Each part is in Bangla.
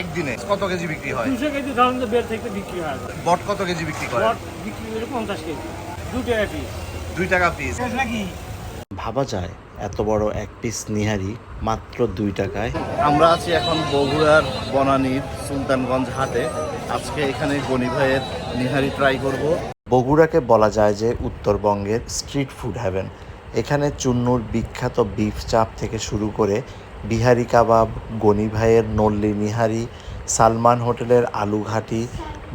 একদিনে কত কেজি বিক্রি হয়? দুশো কেজি ধরুন বের থেকে বিক্রি হয়। বট কত কেজি বিক্রি করে? বট বিক্রি করে পঞ্চাশ কেজি। দু টাকা পিস দুই টাকা পিস ভাবা যায় এত বড় এক পিস নিহারি মাত্র দুই টাকায়। আমরা আছি এখন বগুড়ার বনানীর সুলতানগঞ্জ হাটে। আজকে এখানে গনি ভাইয়ের নিহারি ট্রাই করব। বগুড়াকে বলা যায় যে উত্তরবঙ্গের স্ট্রিট ফুড হ্যাভেন এখানে চুন্নুর বিখ্যাত বিফ চাপ থেকে শুরু করে বিহারি কাবাব, গনি ভাইয়ের নল্লি নিহারি, সালমান হোটেলের আলু ঘাটি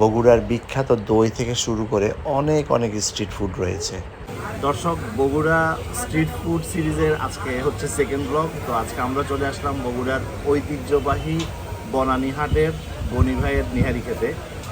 বগুড়ার বিখ্যাত দই থেকে শুরু করে অনেক অনেক স্ট্রিট ফুড রয়েছে। দর্শক, বগুড়া স্ট্রিট ফুড সিরিজের আজকে হচ্ছে সেকেন্ড ব্লগ তো আজকে আমরা চলে আসলাম বগুড়ার ঐতিহ্যবাহী বনানী হাটের গনি ভাইয়ের নিহারি খেতে।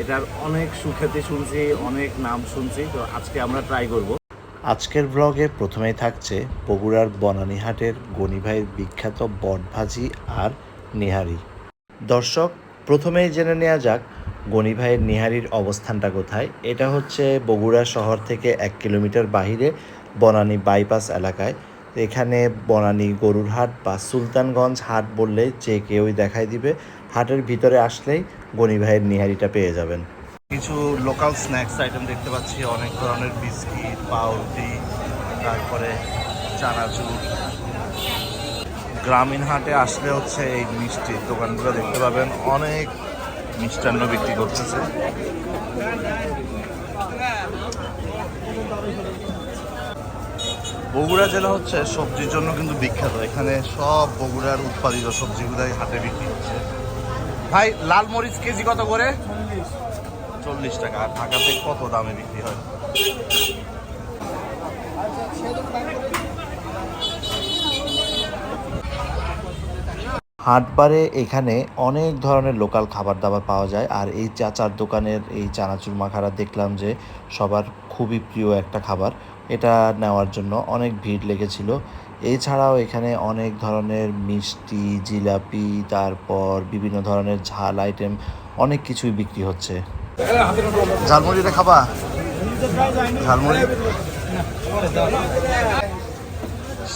এটার অনেক সুখ্যাতি শুনছি, অনেক নাম শুনছি, তো আজকে আমরা ট্রাই করব। আজকের ব্লগে প্রথমেই থাকছে বগুড়ার বনানীহাটের গণিভাইয়ের বিখ্যাত বটভাজি আর নিহারি। দর্শক, প্রথমেই জেনে নেওয়া যাক গনিভাইয়ের নিহারির অবস্থানটা কোথায়। এটা হচ্ছে বগুড়া শহর থেকে এক কিলোমিটার বাহিরে বনানী বাইপাস এলাকায়। এখানে বনানী গরুর হাট বা সুলতানগঞ্জ হাট বললে যে কেউই দেখাই দিবে। হাটের ভিতরে আসলেই গনিভাইয়ের নিহারিটা পেয়ে যাবেন। কিছু লোকাল স্ন্যাক্স আইটেম দেখতে পাচ্ছি, অনেক ধরনের বিস্কিট, পাউরুটি, তারপরে চানাচুর। গ্রামীণ হাটে আসলে হচ্ছে এই মিষ্টির দোকানগুলো দেখতে পাবেন, অনেক মিষ্টান্ন বিক্রি করতেছে। বগুড়া জেলা হচ্ছে সবজির জন্য কিন্তু বিখ্যাত, এখানে সব বগুড়ার উৎপাদিত সবজিগুলাই হাটে বিক্রি হচ্ছে। ভাই, লাল মরিচ কেজি কত করে? চল্লিশ টাকা, আর ঢাকাতে কত দামে বিক্রি হয়? হাটবারে এখানে অনেক ধরনের লোকাল খাবার দাবার পাওয়া যায়, আর এই চাচার দোকানের এই চানাচুর মাখারা দেখলাম যে সবার খুবই প্রিয় একটা খাবার, এটা নেওয়ার জন্য অনেক ভিড় লেগেছিল। এছাড়াও এখানে অনেক ধরনের মিষ্টি, জিলাপি, তারপর বিভিন্ন ধরনের ঝাল আইটেম অনেক কিছুই বিক্রি হচ্ছে। ঝালমুড়িটা খাবা? ঝালমুড়ি?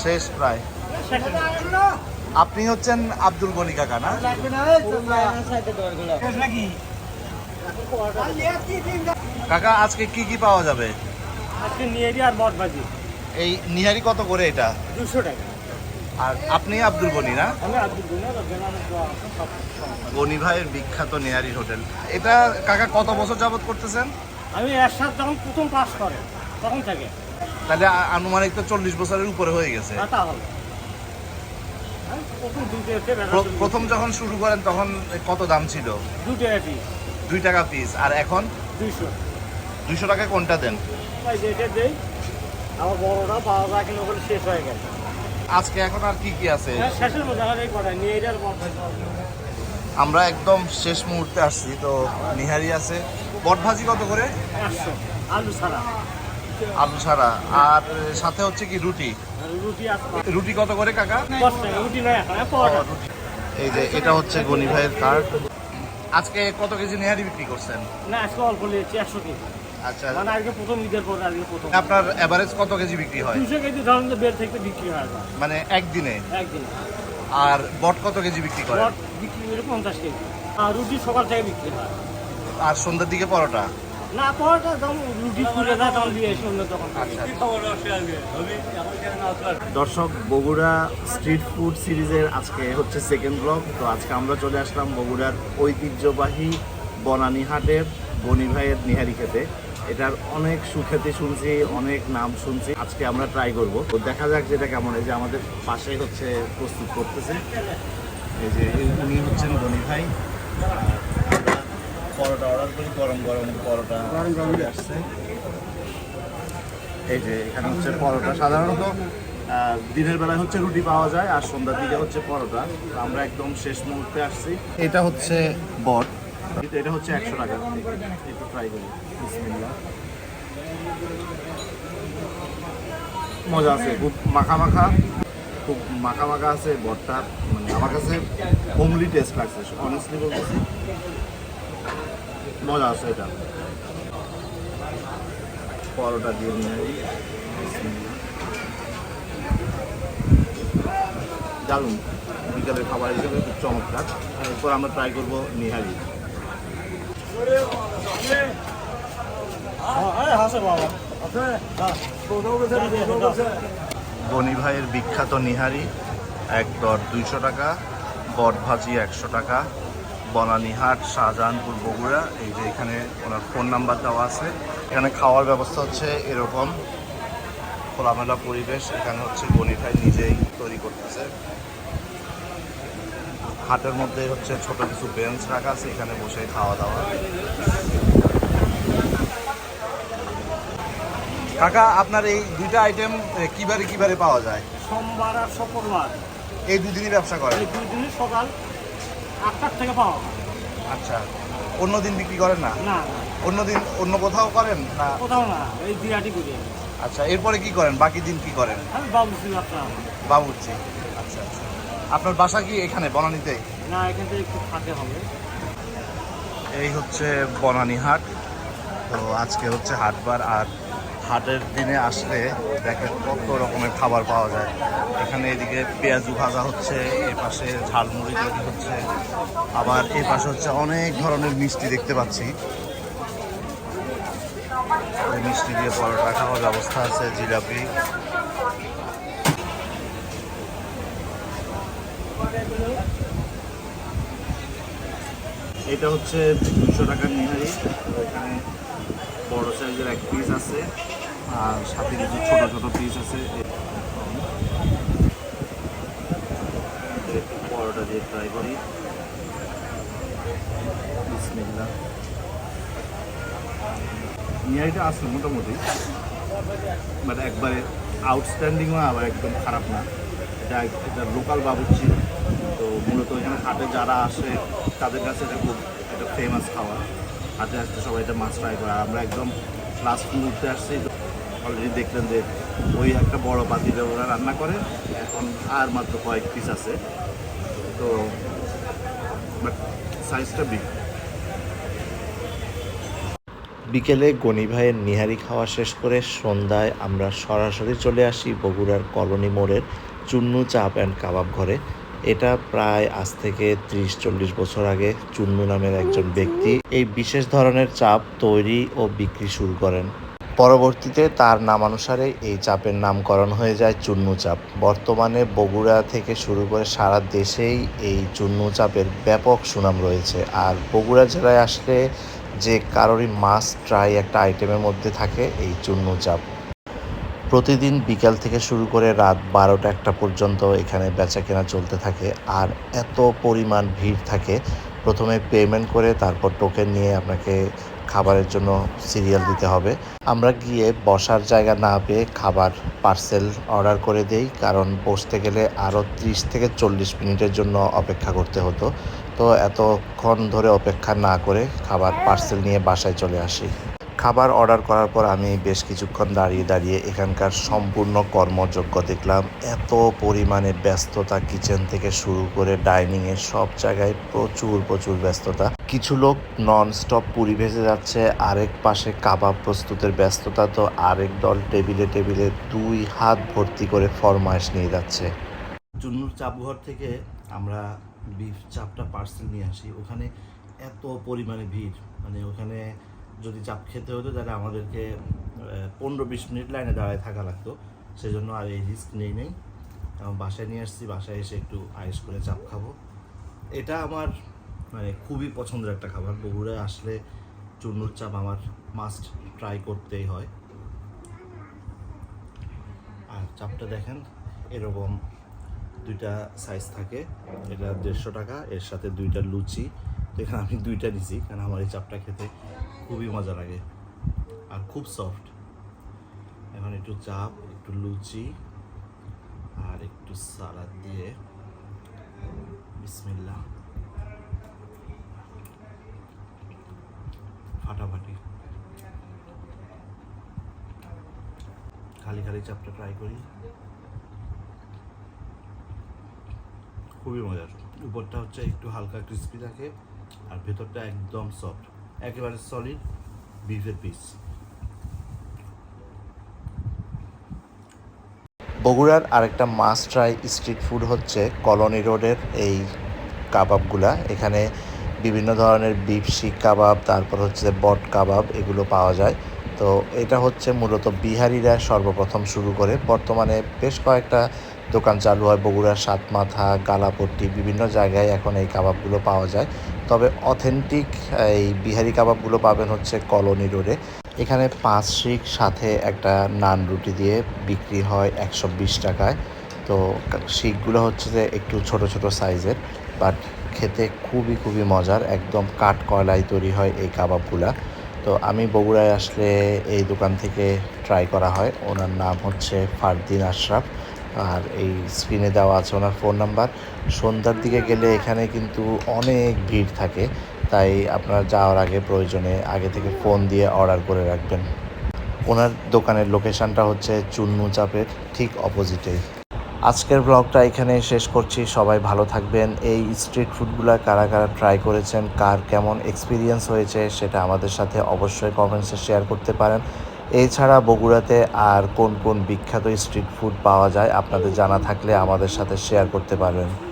শেষ প্রায়। আপনি হচ্ছেন আব্দুল গনি কাকা না? কাকা আজকে কি কি পাওয়া যাবে? আজকে নিয়ে আর ভাজি এই নিহারি কত করে এটা? দুশো টাকা। আর আপনি আব্দুল গনি না? গনি ভাইয়ের বিখ্যাত নিহারি হোটেল। এটা কাকা কত বছর যাবত করতেছেন? আমি এর সাথে যখন প্রথম পাস করে তখন থেকে। তাহলে আনুমানিক তো চল্লিশ বছরের উপরে হয়ে গেছে। আমি প্রথম যখন শুরু করেন তখন কত দাম ছিল? দু টাকা পিস দুই টাকা পিস আর এখন? দুইশো। দুইশো টাকা কোনটা দেন? ওই যে দেই আমার বড়টা পাওয়া যায় কিন্তু শেষ হয়ে গেছে। আজকে এখন আর কি কি আছে? হ্যাঁ, আমার একদম শেষ মুহূর্তে আসছি তো নিহারি আছে। বট ভাজি কত করে? আলু ছাড়া। আলু ছাড়া। আর সাথে হচ্ছে কি রুটি? রুটি রুটি কত করে কাকা? রুটি। এই যে এটা হচ্ছে গনি ভাইয়ের কার্ড। আজকে কত কেজি নিহারি বিক্রি করছেন? না আজকে অল্প নিয়েছি একশো কেজি। আচ্ছা। মানে আজকে প্রথম ঈদের পরে আজকে প্রথম। আপনার এভারেজ কত কেজি বিক্রি হয়? দুশো কেজি ধরুন বের থেকে বিক্রি হয় মানে একদিনে? একদিন। আর বট কত কেজি বিক্রি করে? বট বিক্রি করে পঞ্চাশ কেজি। আর রুটি সকাল থেকে বিক্রি হয়। আর সন্ধ্যার দিকে পরোটা? না পরোটা যখন রুটি খুলে দেয় তখন দিয়ে এসে অন্য তখন আচ্ছা দর্শক বগুড়া স্ট্রিট ফুড সিরিজের আজকে হচ্ছে সেকেন্ড ব্লগ তো আজকে আমরা চলে আসলাম বগুড়ার ঐতিহ্যবাহী বনানী হাটের গনি ভাইয়ের নিহারি খেতে। এটার অনেক সুখ্যাতি শুনছি, অনেক নাম শুনছি। আজকে আমরা ট্রাই করব। তো দেখা যাক যেটা কেমন। এই যে আমাদের পাশে হচ্ছে প্রস্তুত করতেছে। এই যে উনি হচ্ছেন গনি ভাই। পরোটা অর্ডার করি, গরম গরম পরোটা আসছে। এই যে এখানে হচ্ছে পরোটা সাধারণত দিনের বেলায় হচ্ছে রুটি পাওয়া যায় আর সন্ধ্যার দিকে হচ্ছে পরোটা। আমরা একদম শেষ মুহূর্তে আসছি। এটা হচ্ছে বট। কিন্তু এটা হচ্ছে একশো টাকা একটু ট্রাই করি। বিসমিল্লাহ। মজা আছে, খুব মাখা মাখা, খুব মাখা মাখা আছে বটটা মানে আমার কাছে হোমলি টেস্ট লাগছে অনেস্টলি বলতেছি। মজা আছে এটা। পরোটা দিয়ে নিয়ে দারুণ। বিকালের খাবার হিসেবে খুব চমৎকার। এরপর আমরা ট্রাই করব নিহারি হ্যাঁ হাসে বাবা হ্যাঁ কোথাও কোথাও গনি ভাইয়ের বিখ্যাত নিহারি, এক দর দুইশো টাকা বট ভাজি একশো টাকা বনানীহাট শাহজাহানপুর, বগুড়া, এই যে এখানে ওনার ফোন নাম্বার দেওয়া আছে। এখানে খাওয়ার ব্যবস্থা হচ্ছে এরকম, খোলামেলা পরিবেশ, এখানে হচ্ছে গনি ভাই নিজেই তৈরি করতেছে। হাটের মধ্যে হচ্ছে ছোট কিছু বেঞ্চ রাখা আছে এখানে বসে খাওয়া দাওয়া। কাকা আপনার এই দুইটা আইটেম কিবারে কিবারে পাওয়া যায়? সোমবার আর শুক্রবার। এই দুদিনই ব্যবসা করেন? এই দুই দিনই সকাল আটটার থেকে পাওয়া আচ্ছা অন্য দিন বিক্রি করেন না? না অন্য দিন অন্য কোথাও করেন না? কোথাও না এই বিরাটি করি আচ্ছা এরপরে কি করেন? বাকি দিন কি করেন? আমি বাবু ছিল আপনার বাবুর্চি। আপনার বাসা কি এখানে বনানীতে? না এখান থেকে একটু থাকতে হবে। এই হচ্ছে বনানী হাট। তো আজকে হচ্ছে হাটবার আর হাটের দিনে আসলে দেখেন কত রকমের খাবার পাওয়া যায়। এখানে এদিকে পেঁয়াজু ভাজা হচ্ছে এ পাশে ঝালমুড়ি তৈরি হচ্ছে আবার এ পাশে হচ্ছে অনেক ধরনের মিষ্টি দেখতে পাচ্ছি। মিষ্টি দিয়ে পরোটা খাওয়ার ব্যবস্থা আছে জিলাপি। এটা হচ্ছে দুশো টাকার নিহারি। এখানে বড় সাইজের এক পিস আছে, আর সাথে কিছু ছোট ছোট পিস আছে। বড়টা দিয়ে ট্রাই করি। নিহারিটা আসলো মোটামুটি বাট একবারে আউটস্ট্যান্ডিংও আবার একদম খারাপ না। এটা এটা লোকাল বাবুর্চি। তো মূলত এখানে হাটে যারা আসে, তাদের কাছে এটা খুব একটা ফেমাস খাবার। হাটে আসতে সবাই এটা মাছ ফ্রাই করে। আমরা একদম লাস্ট মুহূর্তে আসছি অলরেডি দেখলেন যে ওই একটা বড় পাতিলে ওরা রান্না করে, এখন আর মাত্র কয়েক পিস আছে। তো বাট সাইজটা বিগ বিকেলে গনি ভাইয়ের নিহারি খাওয়া শেষ করে সন্ধ্যায় আমরা সরাসরি চলে আসি বগুড়ার কলোনি মোড়ের চুন্নু চাপ অ্যান্ড কাবাব ঘরে। এটা প্রায় আজ থেকে ত্রিশ, চল্লিশ বছর আগে চুন্নু নামের একজন ব্যক্তি এই বিশেষ ধরনের চাপ তৈরি ও বিক্রি শুরু করেন। পরবর্তীতে তার নামানুসারে এই চাপের নামকরণ হয়ে যায় চুন্নু চাপ। বর্তমানে বগুড়া থেকে শুরু করে সারা দেশেই এই চুন্নু চাপের ব্যাপক সুনাম রয়েছে। আর বগুড়া জেলায় আসলে যে কারোরই মাছ ট্রাই একটা আইটেমের মধ্যে থাকে এই চুন্নু চাপ। প্রতিদিন বিকাল থেকে শুরু করে রাত বারোটা একটা পর্যন্ত এখানে বেচা কেনা চলতে থাকে, আর এত পরিমাণ ভিড় থাকে। প্রথমে পেমেন্ট করে তারপর টোকেন নিয়ে আপনাকে খাবারের জন্য সিরিয়াল দিতে হবে। আমরা গিয়ে বসার জায়গা না পেয়ে খাবার পার্সেল অর্ডার করে দেই, কারণ বসতে গেলে আরও ত্রিশ থেকে চল্লিশ মিনিটের জন্য অপেক্ষা করতে হতো। তো এতক্ষণ ধরে অপেক্ষা না করে খাবার পার্সেল নিয়ে বাসায় চলে আসি। খাবার অর্ডার করার পর আমি বেশ কিছুক্ষণ দাঁড়িয়ে দাঁড়িয়ে এখানকার সম্পূর্ণ কর্মযোগ্য দেখলাম। এত পরিমাণে ব্যস্ততা কিচেন থেকে শুরু করে ডাইনিংয়ের সব জায়গায় প্রচুর প্রচুর ব্যস্ততা। কিছু লোক নন স্টপ পুরি ভেজে যাচ্ছে, আরেক পাশে কাবাব প্রস্তুতের ব্যস্ততা তো আরেক দল টেবিলে টেবিলে দুই হাত ভর্তি করে ফরমাইশ নিয়ে যাচ্ছে। চুন্নুর চাপঘর থেকে আমরা বিফ চাপটা পার্সেল নিয়ে আসি। ওখানে এত পরিমাণে ভিড় মানে ওখানে যদি চাপ খেতে হতো, তাহলে আমাদেরকে পনেরো বিশ মিনিট লাইনে দাঁড়ায় থাকা লাগতো। সেজন্য আর এই রিস্ক নেই নেই। আমি বাসায় নিয়ে আসছি, বাসায় এসে একটু আয়েস করে চাপ খাব। এটা আমার মানে খুবই পছন্দের একটা খাবার। বগুড়ায় আসলে চুন্নুর চাপ আমার মাস্ট ট্রাই করতেই হয়। আর চাপটা দেখেন, এরকম দুইটা সাইজ থাকে। এটা দেড়শো টাকা, এর সাথে দুইটা লুচি। এখানে আমি দুইটা নিছি কারণ আমার এই চাপটা খেতে খুবই মজা লাগে আর খুব সফট এখন একটু চাপ, একটু লুচি আর একটু সালাদ দিয়ে বিসমিল্লাহ। ফাটাফাটি। খালি খালি চাপটা ট্রাই করি। খুবই মজার। উপরটা হচ্ছে একটু হালকা ক্রিস্পি থাকে। আর ভেতরটা একদম সফট একেবারে সলিড বিফের পিস বগুড়ার আরেকটা মাস্ট ট্রাই স্ট্রিট ফুড হচ্ছে কলোনি রোডের এই কাবাবগুলা। এখানে বিভিন্ন ধরনের বিফ শিক কাবাব, তারপর হচ্ছে বট কাবাব, এগুলো পাওয়া যায়। তো এটা হচ্ছে মূলত বিহারিরা সর্বপ্রথম শুরু করে। বর্তমানে বেশ কয়েকটা দোকান চালু হয়, বগুড়ার সাতমাথা, গালাপট্টি, বিভিন্ন জায়গায় এখন এই কাবাবগুলো পাওয়া যায়। তবে অথেন্টিক এই বিহারি কাবাবগুলো পাবেন হচ্ছে কলোনি রোডে। এখানে পাঁচ শিক সাথে একটা নান রুটি দিয়ে বিক্রি হয় একশো বিশ টাকায়। তো শিকগুলো হচ্ছে যে একটু ছোট ছোট সাইজের, বাট খেতে খুবই খুবই মজার। একদম কাঠ কয়লায় তৈরি হয় এই কাবাবগুলা। তো আমি বগুড়ায় আসলে এই দোকান থেকে ট্রাই করা হয়। ওনার নাম হচ্ছে ফারদিন আশরাফ। আর এই স্ক্রিনে দেওয়া আছে ওনার ফোন নাম্বার সন্ধ্যার দিকে গেলে এখানে কিন্তু অনেক ভিড় থাকে, তাই আপনারা যাওয়ার আগে প্রয়োজনে আগে থেকে ফোন দিয়ে অর্ডার করে রাখবেন। ওনার দোকানের লোকেশনটা হচ্ছে চুন্নু চাপের ঠিক অপোজিটেই আজকের ব্লগটা এখানে শেষ করছি। সবাই ভালো থাকবেন। এই স্ট্রিট ফুডগুলো কারা কারা ট্রাই করেছেন, কার কেমন এক্সপিরিয়েন্স হয়েছে সেটা আমাদের সাথে অবশ্যই কমেন্টসে শেয়ার করতে পারেন। এছাড়া বগুড়াতে আর কোন কোন বিখ্যাত স্ট্রিট ফুড পাওয়া যায় আপনাদের জানা থাকলে আমাদের সাথে শেয়ার করতে পারবেন।